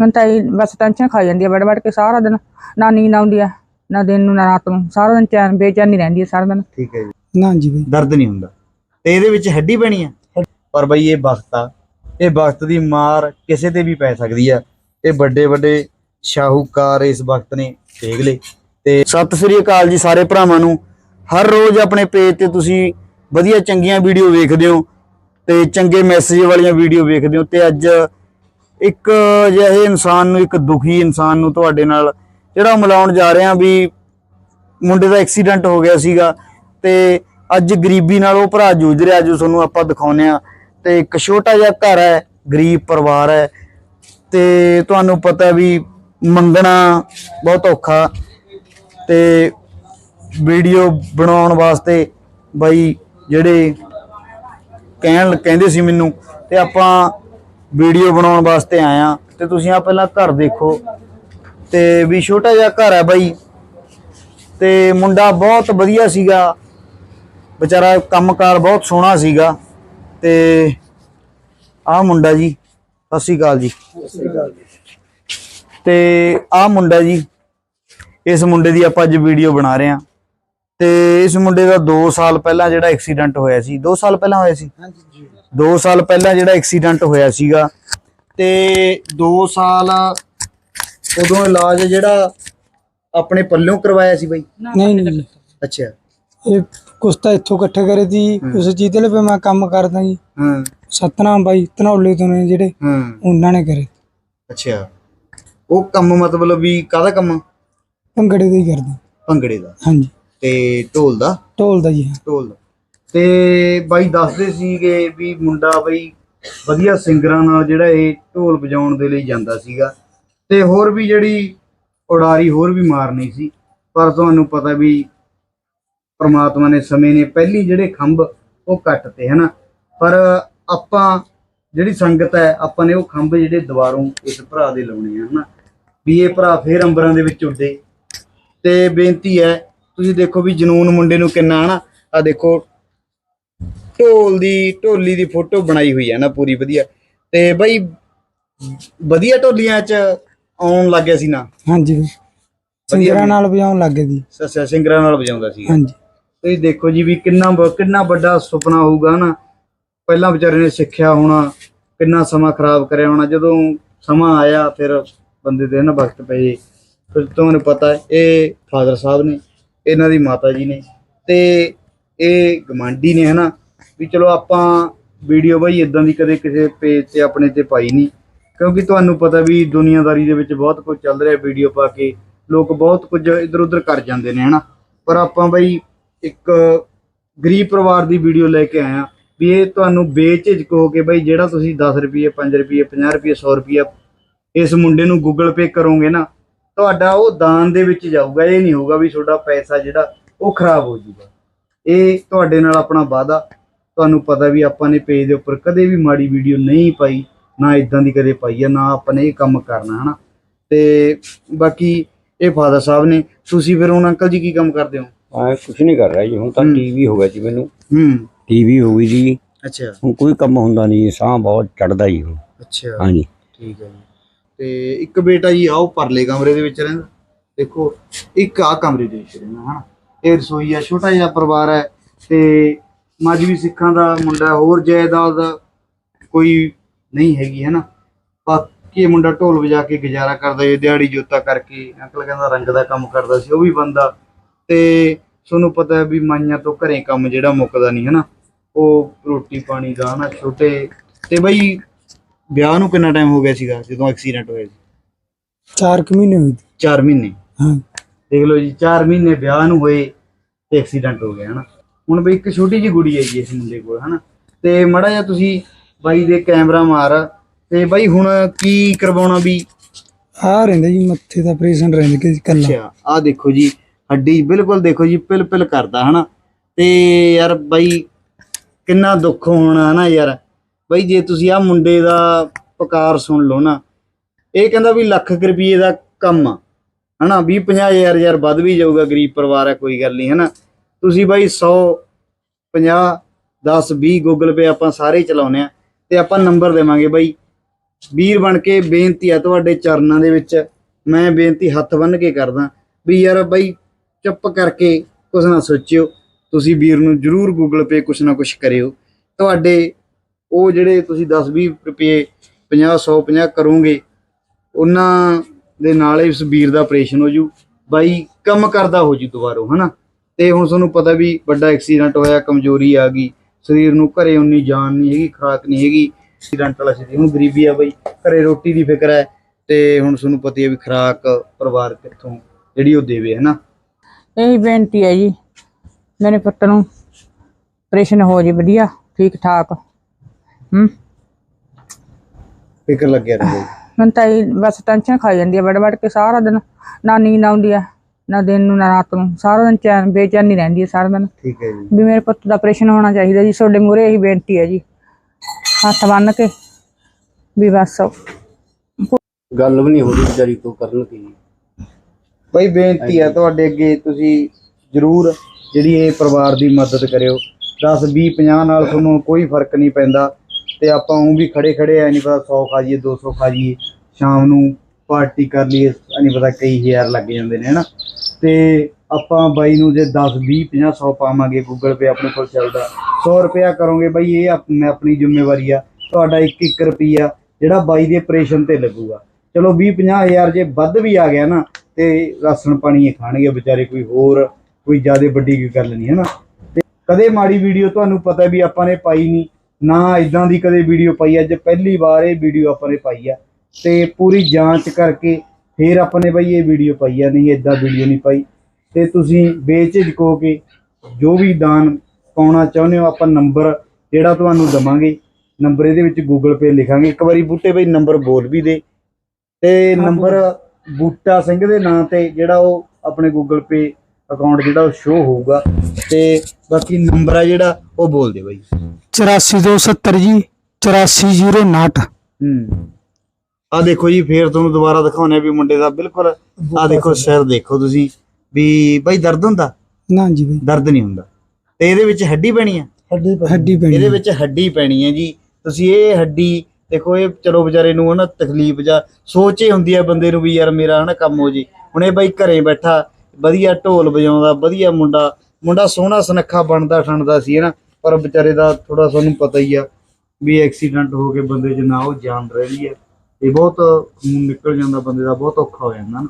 ਮੈਨੂੰ ਤਾਂ ਇਹ ਬਸ ਟੈਨਸ਼ਨ ਖਾਈ ਜਾਂਦੀ ਹੈ ਬੜ ਬੜ ਕੇ ਸਾਰਾ ਦਿਨ। ਨਾ ਨੀਂਦ ਆਉਂਦੀ ਹੈ ਨਾ ਦਿਨ ਨੂੰ ਨਾ ਰਾਤ ਨੂੰ। ਸਾਰਾ ਦਿਨ ਚੈਨ ਬੇਚੈਨੀ ਰਹਿੰਦੀ ਹੈ ਸਾਰਾ ਦਿਨ। ਠੀਕ ਹੈ ਜੀ। ਨਾ ਜੀ ਬਈ। ਦਰਦ ਨਹੀਂ ਹੁੰਦਾ। ਤੇ ਇਹਦੇ ਵਿੱਚ ਹੱਡੀ ਬਣੀ ਆ। ਪਰ ਬਈ ਇਹ ਵਕਤ ਆ। ਇਹ ਵਕਤ ਦੀ ਮਾਰ ਕਿਸੇ ਤੇ ਵੀ ਪੈ ਸਕਦੀ ਆ। ਇਹ ਵੱਡੇ ਵੱਡੇ ਸ਼ਾਹੂਕਾਰ ਇਸ ਵਕਤ ਨੇ ਦੇਖ ਲਏ। ਤੇ ਸਤਿ ਸ੍ਰੀ ਅਕਾਲ ਜੀ ਸਾਰੇ ਭਰਾਵਾਂ ਨੂੰ। ਹਰ ਰੋਜ਼ ਆਪਣੇ ਪੇਜ ਤੇ ਤੁਸੀਂ ਵਧੀਆ ਚੰਗੀਆਂ ਵੀਡੀਓ ਵੇਖਦੇ ਹੋ। ਤੇ ਚੰਗੇ ਮੈਸੇਜ ਵਾਲੀਆਂ ਵੀਡੀਓ ਵੇਖਦੇ ਹੋ। ਤੇ ਅੱਜ ਇੱਕ ਜਿਹੇ ਇਨਸਾਨ ਨੂੰ, ਇੱਕ ਦੁਖੀ ਇਨਸਾਨ ਨੂੰ ਤੁਹਾਡੇ ਨਾਲ ਜਿਹੜਾ ਮਿਲਾਉਣ ਜਾ ਰਹੇ ਹਾਂ ਵੀ ਮੁੰਡੇ ਦਾ ਐਕਸੀਡੈਂਟ ਹੋ ਗਿਆ ਸੀਗਾ ਤੇ ਅੱਜ ਗਰੀਬੀ ਨਾਲ ਉਹ ਭਰਾ ਜੂਝ ਰਿਹਾ, ਜੋ ਤੁਹਾਨੂੰ ਆਪਾਂ ਦਿਖਾਉਨੇ ਆ ਤੇ ਇੱਕ ਛੋਟਾ ਜਿਹਾ ਘਰ ਹੈ, ਗਰੀਬ ਪਰਿਵਾਰ ਹੈ। ਤੇ ਤੁਹਾਨੂੰ ਪਤਾ ਵੀ ਮੰਗਣਾ ਬਹੁਤ ਔਖਾ। ਤੇ ਵੀਡੀਓ ਬਣਾਉਣ ਵਾਸਤੇ ਬਾਈ ਜਿਹੜੇ ਕਹਿਣ, ਕਹਿੰਦੇ ਸੀ ਮੈਨੂੰ, ਤੇ ਆਪਾਂ ਵੀਡੀਓ ਬਣਾਉਣ ਵਾਸਤੇ ਆਇਆ। ਤੇ ਤੁਸੀਂ ਆ ਪਹਿਲਾਂ ਘਰ ਦੇਖੋ। ਤੇ ਵੀ ਛੋਟਾ ਜਿਹਾ ਘਰ ਹੈ ਬਾਈ। ਤੇ ਮੁੰਡਾ ਬਹੁਤ ਵਧੀਆ ਸੀਗਾ। ਵਿਚਾਰਾ ਕੰਮਕਾਰ ਬਹੁਤ ਸੋਹਣਾ ਸੀਗਾ। ਤੇ ਆਹ ਮੁੰਡਾ ਜੀ, ਸਤਿ ਸ਼੍ਰੀ ਅਕਾਲ ਜੀ। ਤੇ ਆਹ ਮੁੰਡਾ ਜੀ, ਇਸ ਮੁੰਡੇ ਦੀ ਆਪਾਂ ਅੱਜ ਵੀਡੀਓ ਬਣਾ ਰਹੇ ਹਾਂ ਤੇ ਇਸ ਮੁੰਡੇ ਦਾ 2 ਸਾਲ ਪਹਿਲਾਂ ਜਿਹੜਾ ਐਕਸੀਡੈਂਟ ਹੋਇਆ ਸੀ 2 ਸਾਲ ਪਹਿਲਾਂ ਹੋਇਆ ਸੀ? ਹਾਂਜੀ ਜੀ। 2 ਸਾਲ ਪਹਿਲਾਂ ਜਿਹੜਾ ਐਕਸੀਡੈਂਟ ਹੋਇਆ ਸੀਗਾ ਤੇ 2 ਸਾਲ ਉਦੋਂ ਇਲਾਜ ਜਿਹੜਾ ਆਪਣੇ ਪੱਲਿਓਂ ਕਰਵਾਇਆ ਸੀ ਬਾਈ? ਨਹੀਂ ਨਹੀਂ ਅੱਛਾ। ਇਹ ਕੁਛ ਤਾਂ ਇੱਥੋਂ ਇਕੱਠੇ ਕਰੇ ਦੀ ਉਸ ਚੀਜ਼ ਲਈ ਮੈਂ ਕੰਮ ਕਰਦਾ ਜੀ। ਹਾਂ। ਸਤਨਾਮ ਬਾਈ ਧਨੌਲੇ ਤੋਂ ਨੇ ਜਿਹੜੇ ਹਾਂ। ਉਹਨਾਂ ਨੇ ਕਰੇ। ਅੱਛਾ। ਉਹ ਕੰਮ ਮਤਲਬ ਵੀ ਕਾਹਦਾ ਕੰਮ? ਭੰਗੜੇ ਦਾ ਹੀ ਕਰਦਾ। ਭੰਗੜੇ ਦਾ। ਹਾਂਜੀ। ਤੇ ਢੋਲ ਦਾ? ਢੋਲ ਦਾ ਜੀ ਢੋਲ ਦਾ। ਤੇ ਬਾਈ ਦੱਸਦੇ ਸੀਗੇ ਵੀ ਮੁੰਡਾ ਬਈ ਵਧੀਆ ਸਿੰਗਰਾਂ ਨਾਲ ਜਿਹੜਾ ਇਹ ਢੋਲ ਵਜਾਉਣ ਦੇ ਲਈ ਜਾਂਦਾ ਸੀਗਾ। ਤੇ ਹੋਰ ਵੀ ਜਿਹੜੀ ਉਡਾਰੀ ਹੋਰ ਵੀ ਮਾਰਨੀ ਸੀ। ਪਰ ਤੁਹਾਨੂੰ ਪਤਾ ਵੀ ਪ੍ਰਮਾਤਮਾ ਨੇ ਸਮੇਂ ਨੇ ਪਹਿਲੀ ਜਿਹੜੇ ਖੰਭ ਉਹ ਕੱਟਤੇ ਹਨਾ? ਪਰ ਆਪਾਂ ਜਿਹੜੀ ਸੰਗਤ ਹੈ ਆਪਾਂ ਨੇ ਉਹ ਖੰਭ ਜਿਹੜੇ ਦੁਬਾਰੋਂ ਇਸ ਭਰਾ ਦੇ ਲਾਉਣੇ ਆ ਹਨਾ? ਵੀ ਇਹ ਭਰਾ ਫੇਰ ਅੰਬਰਾਂ ਦੇ ਵਿੱਚ ਉੱਡੇ। ਤੇ ਬੇਨਤੀ ਹੈ ਤੁਸੀਂ ਦੇਖੋ ਵੀ ਜਨੂਨ ਮੁੰਡੇ ਨੂੰ ਕਿੰਨਾ ਹਨਾ ਆ ਦੇਖੋ ਢੋਲ ਦੀ ਢੋਲੀ ਦੀ ਫੋਟੋ ਬਣਾਈ ਹੋਈ ਹੈ ਨਾ ਪੂਰੀ ਵਧੀਆ। ਤੇ ਬਈ ਵਧੀਆ ਢੋਲੀਆਂ ਚ ਆਉਣ ਲੱਗਿਆ ਸੀ ਨਾ? ਹਾਂਜੀ। ਸਿੰਗਰਾਂ ਨਾਲ ਵਜਾਉਣ ਲੱਗ ਗਏ ਜੀ ਸੱਸਿਆ ਸਿੰਗਰਾਂ ਨਾਲ ਵਜਾਉਂਦਾ ਸੀ। ਹਾਂਜੀ। ਤੁਸੀਂ ਦੇਖੋ ਜੀ ਵੀ ਕਿੰਨਾ ਕਿੰਨਾ ਵੱਡਾ ਸੁਪਨਾ ਹੋਊਗਾ ਨਾ। ਪਹਿਲਾਂ ਵਿਚਾਰੇ ਨੇ ਸਿੱਖਿਆ ਹੋਣਾ ਕਿੰਨਾ ਸਮਾਂ ਖਰਾਬ ਕਰਿਆ ਹੋਣਾ। ਜਦੋਂ ਸਮਾਂ ਆਇਆ ਫਿਰ ਬੰਦੇ ਦੇ ਨਾ ਵਕਤ ਪਏ। ਫਿਰ ਤੁਹਾਨੂੰ ਪਤਾ ਇਹ ਫਾਦਰ ਸਾਹਿਬ ਨੇ ਇਹਨਾਂ ਦੀ ਮਾਤਾ ਜੀ ਨੇ। ਤੇ ਇਹ ਗਮਾਂਡੀ ਨੇ ਹਨਾ, ਵੀ ਚਲੋ ਆਪਾਂ ਵੀਡੀਓ ਬਾਈ ਇਦਾਂ ਦੀ ਕਦੇ ਕਿਸੇ ਪੇਜ ਤੇ ਆਪਣੇ ਤੇ ਪਾਈ ਨਹੀਂ। ਕਿਉਂਕਿ ਤੁਹਾਨੂੰ ਪਤਾ ਵੀ ਦੁਨੀਆਦਾਰੀ ਦੇ ਵਿੱਚ ਬਹੁਤ ਕੁਝ ਚੱਲ ਰਿਹਾ ਵੀਡੀਓ ਪਾ ਕੇ। ਲੋਕ ਬਹੁਤ ਕੁਝ ਇਧਰ ਉਧਰ ਕਰ ਜਾਂਦੇ ਨੇ ਹਨਾ। ਪਰ ਆਪਾਂ ਬਈ ਇੱਕ ਗਰੀਬ ਪਰਿਵਾਰ ਦੀ ਵੀਡੀਓ ਲੈ ਕੇ ਆਇਆ ਵੀ ਇਹ ਤੁਹਾਨੂੰ ਬੇਝਿਜਕ ਹੋ ਕੇ ਬਈ ਜਿਹੜਾ ਤੁਸੀਂ 10 ਰੁਪਏ 5 ਰੁਪਏ 50 ਰੁਪਏ 100 ਰੁਪਏ ਇਸ ਮੁੰਡੇ ਨੂੰ ਗੂਗਲ ਪੇ ਕਰੋਗੇ ਨਾ ਤੁਹਾਡਾ ਉਹ ਦਾਨ ਦੇ ਵਿੱਚ ਜਾਊਗਾ ਇਹ ਨਹੀਂ ਹੋਊਗਾ ਵੀ ਤੁਹਾਡਾ ਪੈਸਾ ਜਿਹੜਾ ਉਹ ਖਰਾਬ ਹੋ ਜਾਊਗਾ। ਇਹ ਤੁਹਾਡੇ ਨਾਲ ਆਪਣਾ ਵਾਅਦਾ ਤੁਹਾਨੂੰ ਪਤਾ ਵੀ ਆਪਾਂ ਨੇ ਪੇਜ ਦੇ ਉੱਪਰ ਕਦੇ ਵੀ ਮਾੜੀ ਵੀਡੀਓ ਨਹੀਂ ਪਾਈ ਨਾ ਇਦਾਂ ਦੀ ਕਦੇ ਪਾਈ ਆ ਨਾ ਆਪਾਂ ਨੇ ਇਹ ਕੰਮ ਕਰਨਾ ਹਨਾ? ਤੇ ਬਾਕੀ ਇਹ ਫਾਦਰ ਸਾਹਿਬ ਨੇ ਤੁਸੀਂ ਫਿਰ ਹੁਣ ਅੰਕਲ ਜੀ ਕੀ ਕੰਮ ਕਰਦੇ ਹੋ? ਆ ਕੁਛ ਨਹੀਂ ਕਰ ਰਿਹਾ ਜੀ ਹੁਣ ਤਾਂ ਹੂੰ। ਟੀਵੀ ਹੋ ਗਿਆ ਜੀ ਮੈਨੂੰ। ਹੂੰ। ਟੀਵੀ ਹੋ ਗਈ ਜੀ। ਅੱਛਾ। ਹੁਣ ਕੋਈ ਕੰਮ ਹੁੰਦਾ ਨਹੀਂ ਸਾਹ ਬਹੁਤ ਚੜਦਾ ਜੀ ਹੁਣ। ਅੱਛਾ। ਹਾਂਜੀ। ਠੀਕ ਹੈ ਜੀ। ਤੇ ਇੱਕ ਬੇਟਾ ਜੀ ਆਓ ਪਰਲੇ ਕਮਰੇ ਦੇ ਵਿੱਚ ਰਹਿੰਦਾ। ਦੇਖੋ, ਇੱਕ ਆ ਕਮਰੇ ਦੇ ਵਿੱਚ ਰਹਿੰਦਾ, ਹਨਾ। ਇਹ ਰਸੋਈ ਆ, ਛੋਟਾ ਜਿਹਾ ਪਰਿਵਾਰ ਹੈ ਤੇ ਮਜਬੀ ਸਿੱਖਾਂ ਦਾ ਮੁੰਡਾ, ਹੋਰ ਜਾਇਦਾਦ ਕੋਈ ਨਹੀਂ ਹੈਗੀ, ਹਨਾ। ਬਾਕੀ ਇਹ ਮੁੰਡਾ ਢੋਲ ਵਜਾ ਕੇ ਗੁਜ਼ਾਰਾ ਕਰਦਾ ਇਹ ਦਿਹਾੜੀ ਜੋਤਾ ਕਰਕੇ, ਅੰਕਲ ਕਹਿੰਦਾ ਰੰਗ ਦਾ ਕੰਮ ਕਰਦਾ ਸੀ, ਉਹ ਵੀ ਬੰਦਾ। ਤੇ ਤੁਹਾਨੂੰ ਪਤਾ ਹੈ ਵੀ ਮਾਈਆਂ ਤੋਂ ਘਰੇ ਕੰਮ ਜਿਹੜਾ ਮੁੱਕਦਾ ਨਹੀਂ, ਹਨਾ। ਉਹ ਰੋਟੀ ਪਾਣੀ ਦਾ, ਹਨਾ, ਛੋਟੇ। ਤੇ ਬਈ ਵਿਆਹ ਨੂੰ ਕਿੰਨਾ ਟਾਈਮ ਹੋ ਗਿਆ ਸੀਗਾ ਜਦੋਂ ਐਕਸੀਡੈਂਟ ਹੋਇਆ ਸੀ? 4 ਕੁ ਮਹੀਨੇ ਹੋਏ ਜੀ 4 ਮਹੀਨੇ? ਹਾਂ। ਦੇਖ ਲਓ ਜੀ 4 ਮਹੀਨੇ ਵਿਆਹ ਨੂੰ ਹੋਏ ਤੇ ਐਕਸੀਡੈਂਟ ਹੋ ਗਿਆ ਹਨਾ? ਹੁਣ ਬਈ ਇੱਕ ਛੋਟੀ ਜਿਹੀ ਗੁੜੀ ਹੈ ਜੀ ਇਸ ਮੁੰਡੇ ਕੋਲ ਹਨਾ? ਤੇ ਮੜਾ ਜਿਹਾ ਤੁਸੀਂ ਬਾਈ ਦੇ ਕੈਮਰਾ ਮਾਰ ਤੇ ਬਾਈ ਹੁਣ ਕੀ ਕਰਵਾਉਣਾ ਵੀ ਆ ਰਹਿੰਦਾ ਜੀ ਮੱਥੇ ਦਾ ਆਪਰੇਸ਼ਨ ਰਹਿੰਦਾ ਕਿ ਕੱਲਾ ਅੱਛਾ ਆਹ ਦੇਖੋ ਜੀ ਹੱਡੀ ਬਿਲਕੁਲ ਦੇਖੋ ਜੀ ਪਿਲ ਪਿਲ ਕਰਦਾ ਹਨਾ? ਤੇ ਯਾਰ ਬਾਈ ਕਿੰਨਾ ਦੁੱਖ ਹੋਣਾ ਹਨਾ ਯਾਰ? ਬਾਈ ਜੇ ਤੁਸੀਂ ਆ ਮੁੰਡੇ ਦਾ ਪਕਾਰ ਸੁਣ ਲਓ ਨਾ, ਇਹ ਕਹਿੰਦਾ ਵੀ ਲੱਖ ਕੁ ਰੁਪਏ ਦਾ ਕੰਮ ਆ, ਹਨਾ 20 50000 ਯਾਰ ਵੱਧ ਵੀ ਜਾਊਗਾ, ਗਰੀਬ ਪਰਿਵਾਰ ਹੈ ਕੋਈ ਗੱਲ ਨਹੀਂ, ਹਨਾ। ਤੁਸੀਂ ਬਾਈ 100 50 10 20 ਗੂਗਲ ਪੇ ਆਪਾਂ ਸਾਰੇ ਹੀ ਚਲਾਉਨੇ ਆ, ਤੇ ਆਪਾਂ ਨੰਬਰ ਦੇਵਾਂਗੇ ਬਾਈ। ਵੀਰ ਬਣ ਕੇ ਬੇਨਤੀ ਆ ਤੁਹਾਡੇ ਚਰਨਾਂ ਦੇ ਵਿੱਚ, ਮੈਂ ਬੇਨਤੀ ਹੱਥ ਬੰਨ ਕੇ ਕਰਦਾ, ਵੀ ਯਾਰ ਬਾਈ ਚੁੱਪ ਕਰਕੇ ਕੁਛ ਨਾ ਸੋਚਿਓ, ਤੁਸੀਂ ਵੀਰ ਨੂੰ ਜਰੂਰ ਗੂਗਲ ਪੇ ਕੁਛ ਨਾ ਕੁਛ ਕਰਿਓ। ਤੁਹਾਡੇ ਉਹ ਜਿਹੜੇ ਤੁਸੀਂ 10 20 ਰੁਪਏ 50 100 50 ਕਰੋਗੇ, ਉਹਨਾਂ ਦੇ ਨਾਲ ਹੀ ਵੀਰ ਦਾ ਆਪਰੇਸ਼ਨ ਹੋ ਜੂ। ਬਾਈ, ਕੰਮ ਕਰਦਾ ਹੋ ਜੂ ਦੁਬਾਰੋ, ਹਨਾ? ਤੇ ਹੁਣ ਤੁਹਾਨੂੰ ਪਤਾ ਵੀ ਵੱਡਾ ਐਕਸੀਡੈਂਟ ਹੋਇਆ, ਕਮਜ਼ੋਰੀ ਆ ਗਈ। ਸਰੀਰ ਨੂੰ ਘਰੇ ਉਨੀ ਜਾਨ ਨਹੀਂ ਹੈਗੀ, ਖੁਰਾਕ ਨਹੀਂ ਹੈਗੀ। ਐਕਸੀਡੈਂਟ ਵਾਲਾ ਸਰੀਰ, ਹੁਣ ਗਰੀਬੀ ਆ ਬਈ। ਘਰੇ ਰੋਟੀ ਦੀ ਫਿਕਰ ਹੈ ਤੇ ਹੁਣ ਤੁਹਾਨੂੰ ਪਤਾ ਹੈ ਵੀ ਖੁਰਾਕ ਪਰਿਵਾਰ ਕਿੱਥੋਂ ਜਿਹੜੀ ਉਹ ਦੇਵੇ, ਹਨਾ? ਇਹੀ ਬੇਨਤੀ ਹੈ ਜੀ। ਮੇਰੇ ਪੁੱਤ ਨੂੰ ਆਪਰੇਸ਼ਨ ਹੋ ਜੇ, ਵਧੀਆ ਠੀਕ ਠਾਕ ਹੂੰ। ਫਿਕਰ ਲੱਗਿਆ ਰਹੇ ਮੈਨੂੰ ਤਾਂ ਇਹ ਬਸ ਟੈਨਸ਼ਨ ਖਾਈ ਜਾਂਦੀ ਹੈ ਵੜ ਵੜ ਕੇ ਸਾਰਾ ਦਿਨ। ਨਾ ਨੀਂਦ ਆਉਂਦੀ ਹੈ ਨਾ ਦਿਨ ਨੂੰ ਨਾ ਰਾਤ ਨੂੰ। ਸਾਰਾ ਦਿਨ ਚੈਨ ਬੇਚੈਨੀ ਰਹਿੰਦੀ ਹੈ ਸਾਰਾ ਦਿਨ। ਠੀਕ ਹੈ ਜੀ। ਵੀ ਮੇਰੇ ਪੁੱਤ ਦਾ ਆਪਰੇਸ਼ਨ ਹੋਣਾ ਚਾਹੀਦਾ ਜੀ ਤੁਹਾਡੇ ਮੂਹਰੇ ਇਹੀ ਬੇਨਤੀ ਹੈ ਜੀ। ਹੱਥ ਬੰਨ ਕੇ ਵੀ ਬਸ। ਗੱਲ ਵੀ ਨਹੀਂ ਹੋ ਰਹੀ ਵਿਚਾਰੀ ਤੋਂ ਕਰਨ ਕੀ ਬਈ ਬੇਨਤੀ ਹੈ ਤੁਹਾਡੇ ਅੱਗੇ ਤੁਸੀਂ ਜਰੂਰ ਜਿਹੜੀ ਇਹ ਪਰਿਵਾਰ ਦੀ ਮਦਦ ਕਰਿਓ। 10 20 50 ਨਾਲ ਤੁਹਾਨੂੰ ਕੋਈ ਫ਼ਰਕ ਨਹੀਂ ਪੈਂਦਾ। ਤੇ ਆਪਾਂ ਉਹ ਵੀ ਖੜੇ ਖੜੇ ਐ ਨਹੀਂ ਪਤਾ 100 ਖਾ ਜੀਏ 200 ਖਾ ਜੀਏ ਸ਼ਾਮ ਨੂੰ ਪਾਰਟੀ ਕਰ ਲਈਏ ਐ ਨਹੀਂ ਪਤਾ ਕਈ ਹਜ਼ਾਰ ਲੱਗ ਜਾਂਦੇ ਨੇ, ਹਨਾ? ਤੇ ਆਪਾਂ ਬਾਈ ਨੂੰ ਜੇ 10 20 50 100 ਪਾਵਾਂਗੇ ਗੂਗਲ ਪੇ ਆਪਣੇ ਕੋਲ ਚੱਲਦਾ 100 ਰੁਪਿਆ ਕਰੋਗੇ ਬਾਈ, ਇਹ ਆਪ- ਮੈਂ ਆਪਣੀ ਜ਼ਿੰਮੇਵਾਰੀ ਆ, ਤੁਹਾਡਾ 1 1 ਰੁਪਿਆ ਜਿਹੜਾ ਬਾਈ ਦੇ ਆਪਰੇਸ਼ਨ ਤੇ ਲੱਗੂਗਾ। ਚਲੋ 20 50 ਹਜ਼ਾਰ ਜੇ ਵੱਧ ਵੀ ਆ ਗਿਆ ਨਾ, ਤੇ ਰਾਸ਼ਨ ਪਾਣੀ ਇਹ ਖਾਣਗੇ ਵਿਚਾਰੇ, ਕੋਈ ਹੋਰ, ਕੋਈ ਜ਼ਿਆਦਾ ਵੱਡੀ ਕੀ ਗੱਲ ਨਹੀਂ ਹੈ ਨਾ ਤੇ ਕਦੇ ਮਾੜੀ ਵੀਡੀਓ ਤੁਹਾਨੂੰ ਪਤਾ ਵੀ ਆਪਾਂ ਨੇ ਪਾਈ ਨਹੀਂ ਨਾ ਇਦਾਂ ਦੀ ਕਦੇ ਵੀਡੀਓ ਪਾਈ ਅੱਜ ਪਹਿਲੀ ਵਾਰ ਇਹ ਵੀਡੀਓ ਆਪਾਂ ਨੇ ਪਾਈ ਆ। ਤੇ ਪੂਰੀ ਜਾਂਚ ਕਰਕੇ ਫਿਰ ਆਪਾਂ ਨੇ ਬਈ ਇਹ ਵੀਡੀਓ ਪਾਈ ਆ ਨਹੀਂ ਇਦਾਂ ਵੀਡੀਓ ਨਹੀਂ ਪਾਈ। ਤੇ ਤੁਸੀਂ ਬੇਝਿਜਕ ਹੋ ਕੇ ਜੋ ਵੀ ਦਾਨ ਪਾਉਣਾ ਚਾਹੁੰਦੇ ਹੋ ਆਪਾਂ ਨੰਬਰ ਜਿਹੜਾ ਤੁਹਾਨੂੰ ਦਵਾਂਗੇ ਨੰਬਰ ਇਹਦੇ ਵਿੱਚ ਗੂਗਲ ਪੇ ਲਿਖਾਂਗੇ। ਇੱਕ ਵਾਰੀ ਬੂਟੇ ਬਈ ਨੰਬਰ ਬੋਲ ਵੀ ਦੇ। ਤੇ ਨੰਬਰ ਬੂਟਾ ਸਿੰਘ ਦੇ ਨਾਂ ਤੇ ਜਿਹੜਾ ਉਹ ਆਪਣੇ ਗੂਗਲ ਪੇ ਅਕਾਊਂਟ ਜਿਹੜਾ ਉਹ ਸ਼ੋ ਹੋਊਗਾ ਤੇ ਬਾਕੀ ਨੰਬਰ ਆ ਜਿਹੜਾ ਉਹ ਬੋਲ ਦੇ ਬਾਈ। 84270 ਜੀ 84059 ਹੂੰ। ਆ ਦੇਖੋ ਜੀ ਫੇਰ ਤੁਹਾਨੂੰ ਦੁਬਾਰਾ ਦਿਖਾਉਣੇ ਵੀ ਮੁੰਡੇ ਦਾ ਬਿਲਕੁਲ ਆ ਦੇਖੋ ਸਿਰ ਦੇਖੋ ਤੁਸੀਂ ਵੀ ਬਾਈ ਦਰਦ ਹੁੰਦਾ? ਨਾ ਜੀ ਬਈ। ਦਰਦ ਨਹੀਂ ਹੁੰਦਾ। ਤੇ ਇਹਦੇ ਵਿੱਚ ਹੱਡੀ ਪੈਣੀ ਆ? ਹੱਡੀ ਹੱਡੀ ਪੈਣੀ। ਇਹਦੇ ਵਿੱਚ ਹੱਡੀ ਪੈਣੀ ਹੈ ਜੀ। ਤੁਸੀਂ ਇਹ ਹੱਡੀ ਦੇਖੋ ਇਹ ਚਲੋ ਵਿਚਾਰੇ ਨੂੰ ਹਨਾ ਤਕਲੀਫ ਜਾਂ ਸੋਚ ਹੀ ਹੁੰਦੀ ਹੈ ਬੰਦੇ ਨੂੰ ਵੀ ਯਾਰ ਮੇਰਾ ਹਨਾ ਕੰਮ ਹੋ ਜੀ। ਹੁਣ ਇਹ ਬਾਈ ਘਰੇ ਬੈਠਾ ਵਧੀਆ ਢੋਲ ਵਜਾਉਂਦਾ, ਵਧੀਆ ਮੁੰਡਾ ਮੁੰਡਾ ਸੋਹਣਾ ਸੁਨੱਖਾ ਬਣਦਾ, ਠੰਡਦਾ ਸੀ, ਹਨਾ? ਪਰ ਵਿਚਾਰੇ ਦਾ ਥੋੜਾ ਸਾਨੂੰ ਪਤਾ ਹੀ ਆ ਵੀ ਐਕਸੀਡੈਂਟ ਹੋ ਕੇ ਬੰਦੇ 'ਚ ਨਾ ਉਹ ਜਾਨ ਰਹੀ ਹੈ ਇਹ ਬਹੁਤ ਖੂਨ ਨਿਕਲ ਜਾਂਦਾ ਬੰਦੇ ਦਾ, ਬਹੁਤ ਔਖਾ ਹੋ ਜਾਂਦਾ ਨਾ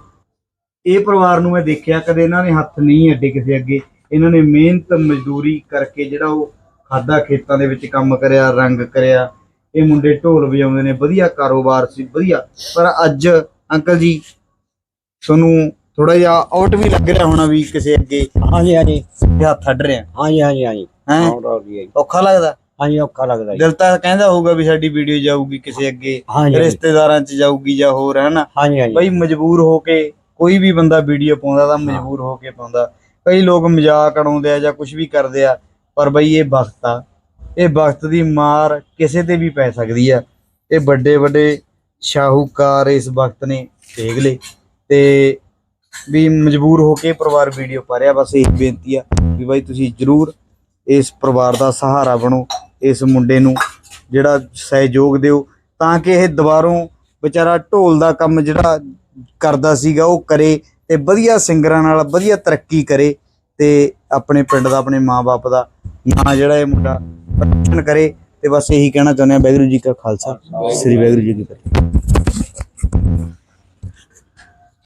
ਇਹ ਪਰਿਵਾਰ ਨੂੰ ਮੈਂ ਦੇਖਿਆ, ਕਦੇ ਇਹਨਾਂ ਨੇ ਹੱਥ ਨਹੀਂ ਅੱਡੇ ਕਿਸੇ ਅੱਗੇ। ਇਹਨਾਂ ਨੇ ਮਿਹਨਤ, ਮਜ਼ਦੂਰੀ ਕਰਕੇ ਜਿਹੜਾ ਉਹ ਖਾਦਾ ਖੇਤਾਂ ਦੇ ਵਿੱਚ ਕੰਮ ਕਰਿਆ, ਰੰਗ ਕਰਿਆ, ਇਹ ਮੁੰਡੇ ਢੋਲ ਵਜਾਉਂਦੇ ਨੇ, ਵਧੀਆ ਕਾਰੋਬਾਰ ਸੀ, ਵਧੀਆ। ਪਰ ਅੱਜ ਅੰਕਲ ਜੀ, ਤੁਹਾਨੂੰ ਥੋੜਾ ਜਿਹਾ ਆਊਟ ਵੀ ਲੱਗ ਰਿਹਾ ਹੋਣਾ ਵੀ ਕਿਸੇ ਅੱਗੇ। ਹਾਂਜੀ ਹਾਂਜੀ। ਵੀ ਹੱਥ ਅੱਡ ਰਿਹਾ। ਹਾਂਜੀ ਹਾਂਜੀ ਹਾਂਜੀ। ਹੈ? ਆਉਂਦਾ ਵੀ ਹੈ ਔਖਾ ਲੱਗਦਾ? ਹਾਂਜੀ ਔਖਾ ਲੱਗਦਾ ਜੀ। ਦਿਲ ਤਾਂ ਕਹਿੰਦਾ ਹੋਊਗਾ ਵੀ ਸਾਡੀ ਵੀਡੀਓ ਜਾਊਗੀ ਕਿਸੇ ਅੱਗੇ। ਹਾਂਜੀ ਰਿਸ਼ਤੇਦਾਰਾਂ 'ਚ ਜਾਊਗੀ ਜਾਂ ਹੋਰ ਹੈ ਨਾ? ਹਾਂਜੀ ਹਾਂਜੀ। ਬਈ ਮਜਬੂਰ ਹੋ ਕੇ ਕੋਈ ਵੀ ਬੰਦਾ ਵੀਡੀਓ ਪਾਉਂਦਾ ਤਾਂ ਮਜਬੂਰ ਹੋ ਕੇ ਪਾਉਂਦਾ। ਕਈ ਲੋਕ ਮਜ਼ਾਕ ਉਡਾਉਂਦੇ ਆ ਜਾਂ ਕੁਝ ਵੀ ਕਰਦੇ ਆ ਪਰ ਬਈ ਇਹ ਵਕਤ ਆ। ਇਹ ਵਕਤ ਦੀ ਮਾਰ ਕਿਸੇ ਤੇ ਵੀ ਪੈ ਸਕਦੀ ਆ। ਇਹ ਵੱਡੇ ਵੱਡੇ ਸ਼ਾਹੂਕਾਰ ਇਸ ਵਕਤ ਨੇ ਦੇਖ ਲਏ। ਤੇ ਵੀ ਮਜਬੂਰ ਹੋ ਕੇ ਪਰਿਵਾਰ ਵੀਡੀਓ ਪਾ ਰਿਹਾ, ਬਸ ਇਹ ਬੇਨਤੀ ਆ ਵੀ ਬਾਈ ਤੁਸੀਂ ਜਰੂਰ ਇਸ ਪਰਿਵਾਰ ਦਾ ਸਹਾਰਾ ਬਣੋ, ਇਸ ਮੁੰਡੇ ਨੂੰ ਜਿਹੜਾ ਸਹਿਯੋਗ ਦਿਓ, ਤਾਂ ਕਿ ਇਹ ਦੁਬਾਰੋਂ ਵਿਚਾਰਾ ਢੋਲ ਦਾ ਕੰਮ ਜਿਹੜਾ ਕਰਦਾ ਸੀਗਾ ਉਹ ਕਰੇ ਤੇ ਵਧੀਆ ਸਿੰਗਰਾਂ ਨਾਲ ਵਧੀਆ ਤਰੱਕੀ ਕਰੇ ਤੇ ਆਪਣੇ ਪਿੰਡ ਦਾ, ਆਪਣੇ ਮਾਪੇ ਦਾ ਨਾਂ ਜਿਹੜਾ ਇਹ ਮੁੰਡਾ ਰੋਸ਼ਨ ਕਰੇ ਤੇ ਬਸ ਇਹੀ ਕਹਿਣਾ ਚਾਹੁੰਦੇ ਆ ਵਾਹਿਗੁਰੂ ਜੀ ਕਾ ਖਾਲਸਾ, ਸ੍ਰੀ ਵਾਹਿਗੁਰੂ ਜੀ ਕੀ ਫਤਿਹ।